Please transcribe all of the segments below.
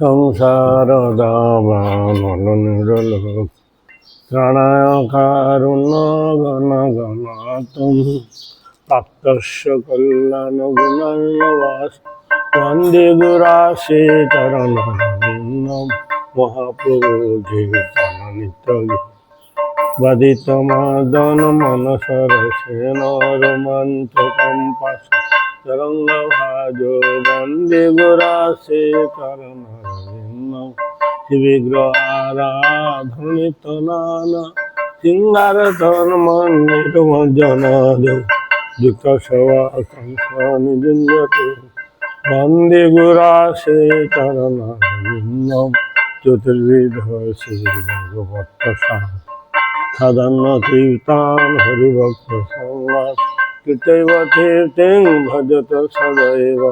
সংসার দাবানল নিরল প্রাণায় কারুণ্য ঘন ঘন তুমি প্রাপ্তস্য কল্যাণ গুণান্নবাস বন্দে গুরাশে চরণ মহাপ্রভু বাদিত মদন মনসর সেন রোমাঞ্চকম তরঙ্গ ভাজ বন্দে গুরাশে চরণ বিগ্রহ আরাধনিত নানা গুরাশে চরণ চতুর্বিধ ভগবত সাধারণ কীর্তন হরিভক্ত সংবাদ কীর্তৈব কীর্তিং ভজত সদৈব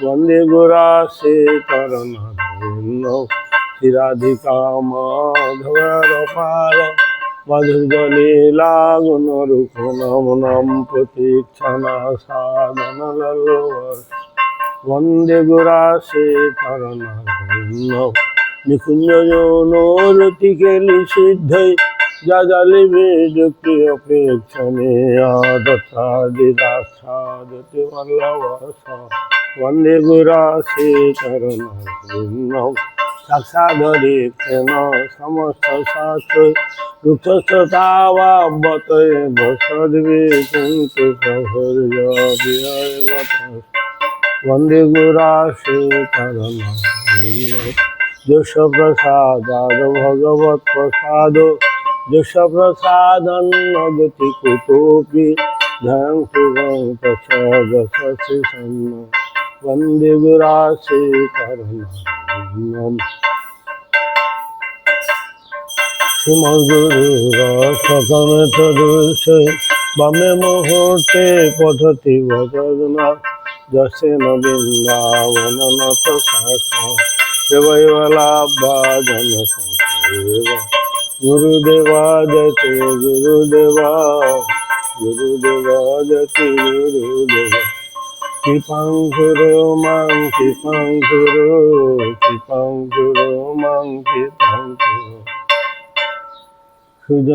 বন্দে গুরাশে চরণ শিরাধিকা মাধবের পার মাধুর্য লীলা গুণ রূপ নম নম প্রতীক্ষণা সাধন বন্দে চরণ নিকুঞ্জ যৌনরতি কেলি সিদ্ধই যা জালিবে যুক্তি অপেক্ষণে আদতাদিদাসাদতি বল্লভস বন্দে গুরাশে চরণ সাক্ষাধরি কেন সমস্ত শাস্ত্র দুঃখস্তাবত বসদ্বি কিন্তু প্রভুর্য বিয় বন্দে গুরাশে চরণ যশ প্রসাদ ভগবত প্রসাদ। যশ প্রসাদ গতি কুতোপি ধ্যান শুভং প্রসাদ শশি সন্ন বন্দে গুরাশে চরণ সুমগুরু রসমেত দৃশ্য गुरुदेवा गुरुदेवा পদ্ধতি गुरुदेवा কৃপাং বৃন্দাবন মাং কৃপাং দেবলা কৃপাং কৃপাঙ্কুরো মাং কৃপাং সুজ